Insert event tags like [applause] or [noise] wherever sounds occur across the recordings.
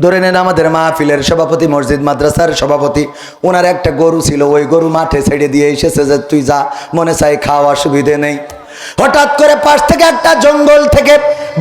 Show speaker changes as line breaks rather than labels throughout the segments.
ধরে নেন আমাদের মাহফিলের সভাপতি, মসজিদ, মাদ্রাসার সভাপতি, ওনার একটা গরু ছিল, ওই গরু মাঠে ছেড়ে দিয়ে এসেছে যে, তুই যা, মনে চাই খাওয়া সুবিধে নেই। হঠাৎ করে পাশ থেকে একটা জঙ্গল থেকে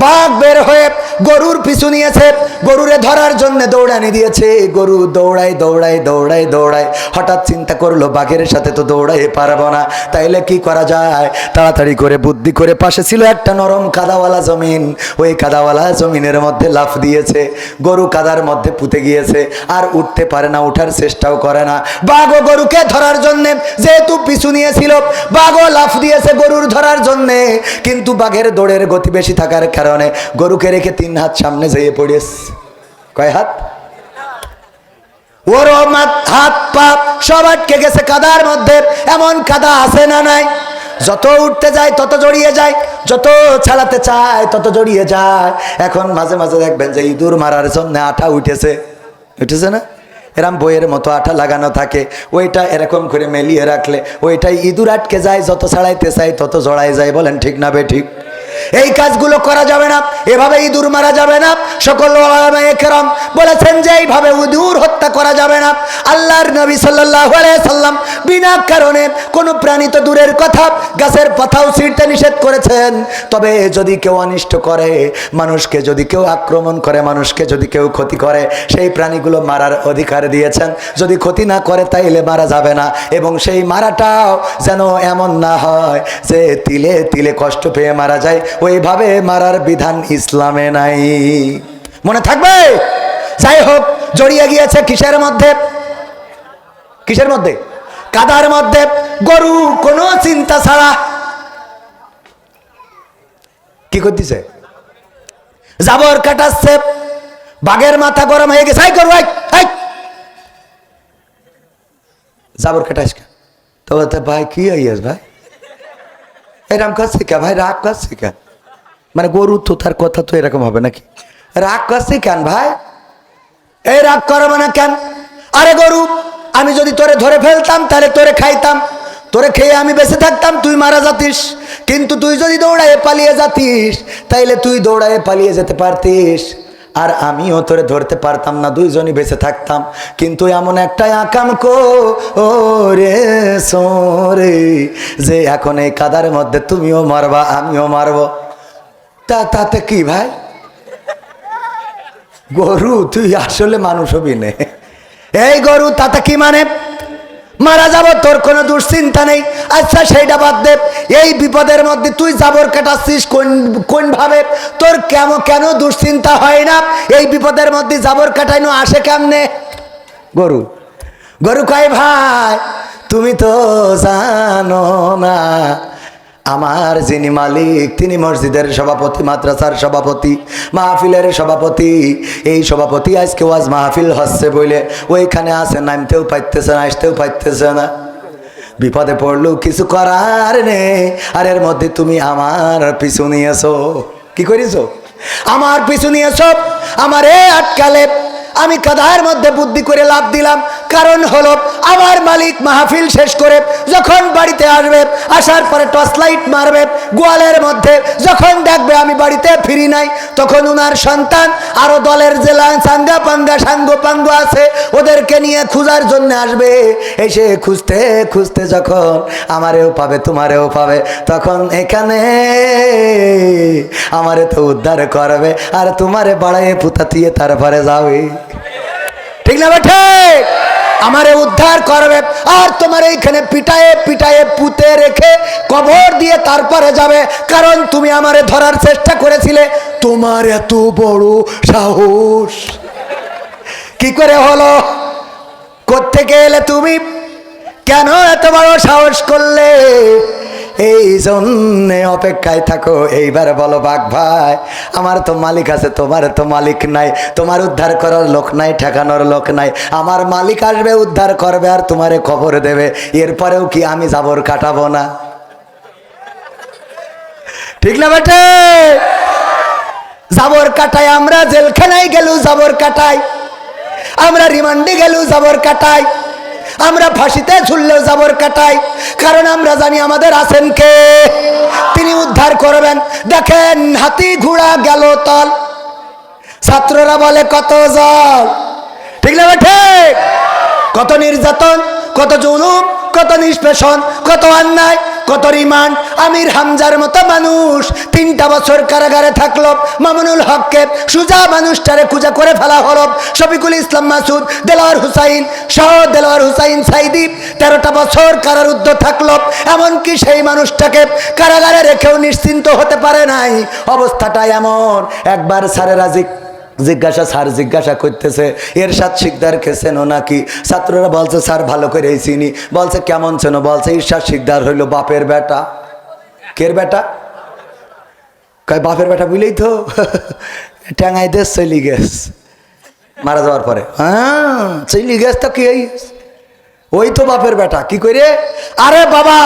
বাঘ বের হয়ে গরুর পিছু নিয়েছে। গরুরে ধরার জন্য দৌড়ানি দিয়েছে। গরু দৌড়াই দৌড়াই দৌড়াই দৌড়াই হঠাৎ চিন্তা করল, বাঘের সাথে তো দৌড়াই পারব না। তাইলে কি করা যায়? তাড়াতাড়ি করে, বুদ্ধি করে পাশে ছিল একটা নরম কাদাওয়ালা জমিন। ওই কাদাওয়ালা জমিনের মধ্যে লাফ দিয়েছে। গরু কাদার মধ্যে পুঁতে গিয়েছে। আর উঠতে পারে না, উঠার চেষ্টাও করে না। বাঘও গরুকে ধরার জন্যে যেহেতু পিছু নিয়েছিল, বাঘও লাফ দিয়েছে গরুর ধরার জন্যে। কিন্তু বাঘের দৌড়ের গতি বেশি থাকার কারণে গরুকে রেখে তিন হাত সামনে যেয়ে পড়েছে কয় হাত? ওর হাত, পা সব আটকে গেছে কাদার মধ্যে। এমন কাদা আছে না নাই? যত উঠতে যায়, তত জড়িয়ে যায়। যত ছাড়াতে চায়, তত জড়িয়ে যায়। এখন মাঝে মাঝে দেখবেন যে ইঁদুর মারার জন্য আঠা উঠেছে। উঠেছে না? এরম বইয়ের মতো আঠা লাগানো থাকে। ওইটা এরকম করে মেলিয়ে রাখলে ওইটাই ইঁদুর আটকে যায়, যত ছাড়াইতে চায় তত জড়াই যায়। বলেন ঠিক না বে ঠিক? এই কাজগুলো করা যাবে না, এভাবে ইঁদুর মারা যাবে না, সকল একরাম বলেছেন যে এইভাবে ইঁদুর হত্যা করা যাবে না। আল্লাহর নবী আলাইহি সাল্লাম বিনা কারণে কোনো প্রাণী তো দূরের কথা, গাছের পাতাও ছিঁড়তে নিষেধ করেছেন। তবে যদি কেউ অনিষ্ট করে, মানুষকে যদি কেউ আক্রমণ করে, মানুষকে যদি কেউ ক্ষতি করে, সেই প্রাণীগুলো মারার অধিকার দিয়েছেন। যদি ক্ষতি না করে, তাইলে মারা যাবে না। এবং সেই মারাটাও যেন এমন না হয় যে তিলে তিলে কষ্ট পেয়ে মারা যায় ওইভাবে মারার বিধান ইসলামে নাই। মনে থাকবে? যাই হোক, জড়িয়ে গিয়েছে কিসের মধ্যে? কিসের মধ্যে? কাদার মধ্যে। গরু কোনো চিন্তা ছাড়া। কি করতেছে? জাবর কাটাচ্ছে। বাঘের মাথা গরম হয়ে গেছে। এই। জাবর কাটাস তো ভাই, কি হইয়াস ভাই? এরকম কাজ কে ভাই, রাগ কাজ শেখা মানে গরু তো তার কথা তো এরকম হবে নাকি? রাগ কাজ কেন ভাই? এই রাগ করো না কেন? আরে গরু, আমি যদি তোরে ধরে ফেলতাম, তাহলে তোরে খাইতাম। তোরে খেয়ে আমি বেঁচে থাকতাম, তুই মারা যাতিস। কিন্তু তুই যদি দৌড়ায় পালিয়ে যাতিস, তাইলে তুই দৌড়ায় পালিয়ে যেতে পারতিস। আর আমিও তোরে ধরতে পারতাম না, দুইজনই বেঁচে থাকতাম। কিন্তু এমন একটা আকাম কো, ও রে সোরে, যে এখন এই কাদার মধ্যে তুমিও মারবা, আমিও মারবো। তা তাতে কি ভাই? গরু, তুই আসলে মানুষ হবি নে। এই গরু তাতে কি মানে? মারা যাব, তোর কোনো দুশ্চিন্তা নেই। আচ্ছা সেইটা বাদ দেব এই বিপদের মধ্যে তুই জাবর কাটাচ্ছিস কোন কোনভাবে তোর কেমন কেন দুশ্চিন্তা হয় না? এই বিপদের মধ্যে জাবর কাটাইনো আসে কেমনে? গরু। গরু কয়, ভাই, তুমি তো জানো না আমার যিনি মালিক, তিনি মসজিদের সভাপতি, মাদ্রাসার সভাপতি, মাহফিলের সভাপতি। এই সভাপতি আজকে ওয়াজ মাহফিল হচ্ছে বলে ওইখানে আছে, নামতেও পাইতেছে না, আসতেও পাইতেছে না। বিপদে পড়লেও কিছু করার নেই। আর এর মধ্যে তুমি আমার পিছু নিয়েছো। কি করিছো? আমার পিছু নিয়েছো, আমার এ আটকালে। আমি কাদার মধ্যে বুদ্ধি করে লাভ দিলাম। কারণ হলো, আমার মালিক মাহফিল শেষ করে যখন বাড়িতে আসবে, আসার পরে টর্চ লাইট মারবে, গোয়ালের মধ্যে যখন দেখবে আমি বাড়িতে ফিরি নাই, তখন উনার সন্তান আরও দলের জেলা চাঙ্গা পাঙ্গা, সাঙ্গ পাঙ্গ আছে, ওদেরকে নিয়ে খুঁজার জন্য আসবে। এসে খুঁজতে খুঁজতে যখন আমারেও পাবে, তোমারেও পাবে, তখন এখানে আমারে তো উদ্ধার করবে, আর তোমারে বাড়াইয়ে পুতাতিয়ে তারপরে যাবে। ঠিক না বেঠে আমারে উদ্ধার করবে আর তোমার এইখানে পিটায়ে পিটায়ে পুঁতে রেখে কবর দিয়ে তারপরে যাবে। কারণ তুমি আমারে ধরার চেষ্টা করেছিলে। তোমার এত বড় সাহস। কি করে হলো? কোত্থেকে এলে তুমি? কেন এত বড় সাহস করলে? এই জন্যে অপেক্ষায় থাকো, এইবার বলো বাঘ ভাই, আমার তো মালিক আছে, তোমার তো মালিক নাই, তোমার উদ্ধার করার লোক নাই, ঠেকানোর লোক নাই, আমার মালিক আসবে, উদ্ধার করবে আর তোমারে খবর দেবে, এরপরেও কি আমি জাবর কাটাবো না? ঠিক না বেটে? জাবর কাটাই, আমরা জেলখানায় গেল, জাবর কাটাই, আমরা রিমান্ডে গেলেও জাবর কাটাই। আমরা ফাঁসিতে ঝুললেও জাবর কাটাই। কারণ আমরা জানি আমাদের আছেন কে? তিনি উদ্ধার করবেন। দেখেন, হাতি ঘোড়া গেল তল। ছাত্ররা বলে, কত জল। ঠিক না ঠিক? কত নির্যাতন, কত জুলুম। কত নিষ্পেষণ, কত অন্যায়, কত রিমান্ড। আমির হামজার মতো মানুষ তিনটা বছর কারাগারে থাকল, মামুনুল হককে সুজা মানুষটারে খুঁজা করে ফেলা হলো। শফিকুল ইসলাম মাসুদ দেলোয়ার হুসাইন সহ দেলোয়ার হুসাইন সাইদি তেরোটা বছর কারারুদ্ধ থাকল। এমনকি সেই মানুষটাকে কারাগারে রেখেও নিশ্চিন্ত হতে পারে নাই। অবস্থাটা এমন। একবার স্যারের আজিক জিজ্ঞাসা, স্যার জিজ্ঞাসা করতেছে এর সাত শিকদার খেছেন নাকি? ছাত্ররা বলছে, স্যার, ভালো করে চিনি। বলছে, কেমন চেনো বলছে ঈর্ষাদ শিকদার হইল বাপের বেটা। কের বেটা? কয়, বাপের বেটা বুঝলেই তো। [laughs] ট্যাঙাই দেশ চলি গেছ মারা যাওয়ার পরে হ্যাঁ চলি গেছ তো কি? ওই তো বাপের বেটা, কি করে আরে বাবা,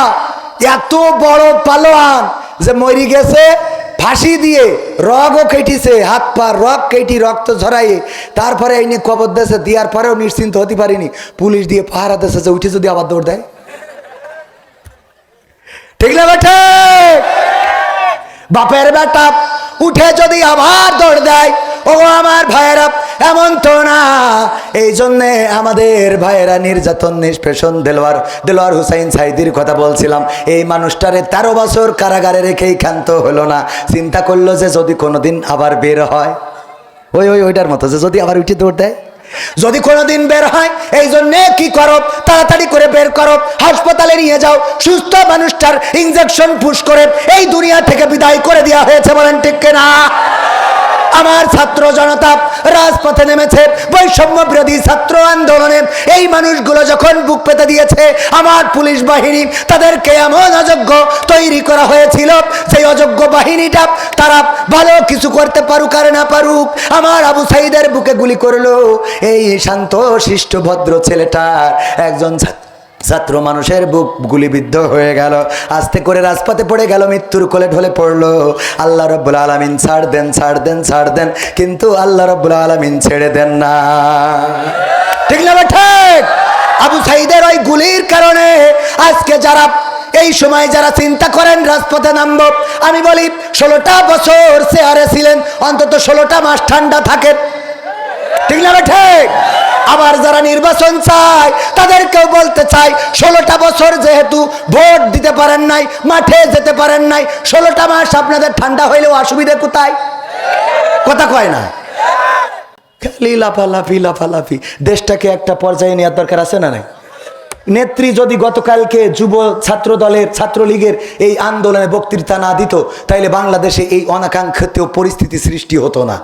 এত বড় পালোয়ান যে মরি গেছে ফাঁসি দিয়ে রগও কেটিছে হাত পা রগ কেটি রক্ত ঝরাইয়ে। তারপরে এই নিয়ে কবর দেশে দেওয়ার পরেও নিশ্চিন্ত হতে পারিনি। পুলিশ দিয়ে পাহারা দেশে যে উঠে যদি আবার দৌড় দেয়। ঠিক না বেটা? বাপের বেটা উঠে যদি আবার দৌড় দেয়, ও আমার না এই জন্যে আমাদের ভাইয়েরা নির্যাতন, নিষ্পেষণ, দেলোয়ার দেলোয়ার হুসাইন সাইদির কথা বলছিলাম। এই মানুষটারে তেরো বছর কারাগারে রেখেই ক্ষান্ত হলো না। চিন্তা করল যে যদি কোনোদিন আবার বের হয়, ওই ওই, ওইটার মতো যে যদি আবার উঠে দৌড় দেয়। যদি কোনোদিন বের হয় এই জন্য কি করো? তাড়াতাড়ি করে বের করো। হাসপাতালে নিয়ে যাও। সুস্থ মানুষটার ইনজেকশন পুশ করে এই দুনিয়া থেকে বিদায় করে দেওয়া হয়েছে বলেন ঠিক না আমার ছাত্র জনতা রাজপথে নেমেছে, বৈষম্য বিরোধী ছাত্র আন্দোলনে। এই মানুষগুলো যখন বুক পেতে দিয়েছে, আমার পুলিশ বাহিনী, তাদেরকে এমন অযোগ্য তৈরি করা হয়েছিল, সেই অযোগ্য বাহিনীটা তারা ভালো কিছু করতে পারুক আর না পারুক, আমার আবু সাইদের বুকে গুলি করল। এই শান্ত, শিষ্ট, ভদ্র ছেলেটার একজন ছাত্র ছাত্র মানুষের বুক গুলিবিদ্ধ হয়ে গেল। আস্তে করে রাজপথে পড়ে গেল, মৃত্যুর কোলে ঢলে পড়ল। আল্লাহ রব্বুল আলমিন ছাড় দেন ছাড় দেন ছাড় দেন, কিন্তু আল্লাহ রব্বুল আলমিন ছেড়ে দেন না। ঠিক না ঠিক? আবু সাইদের ওই গুলির কারণে আজকে যারা, এই সময় যারা চিন্তা করেন রাজপথে নামব, আমি বলি, ষোলোটা বছর চেয়ারে ছিলেন, অন্তত ষোলোটা মাস ঠান্ডা থাকে। ঠিক না ঠিক? আবার যারা নির্বাচন চায়, তাদেরকেও বলতে চাই, ষোলোটা বছর যেহেতু ভোট দিতে পারেন নাই, মাঠে যেতে পারেন নাই, ষোলোটা মাস আপনাদের ঠান্ডা হইলেও অসুবিধা কোথায়? কথা কয় না। খালি লাফালাফি লাফালাফি। দেশটাকে একটা পর্যায়ে নেওয়ার দরকার আছে না নাই? নেত্রী যদি গতকালকে যুব ছাত্র দলের, ছাত্রলীগের এই আন্দোলনে বক্তৃতা না দিত, তাইলে বাংলাদেশে এই অনাকাঙ্ক্ষিত পরিস্থিতি সৃষ্টি হতো না।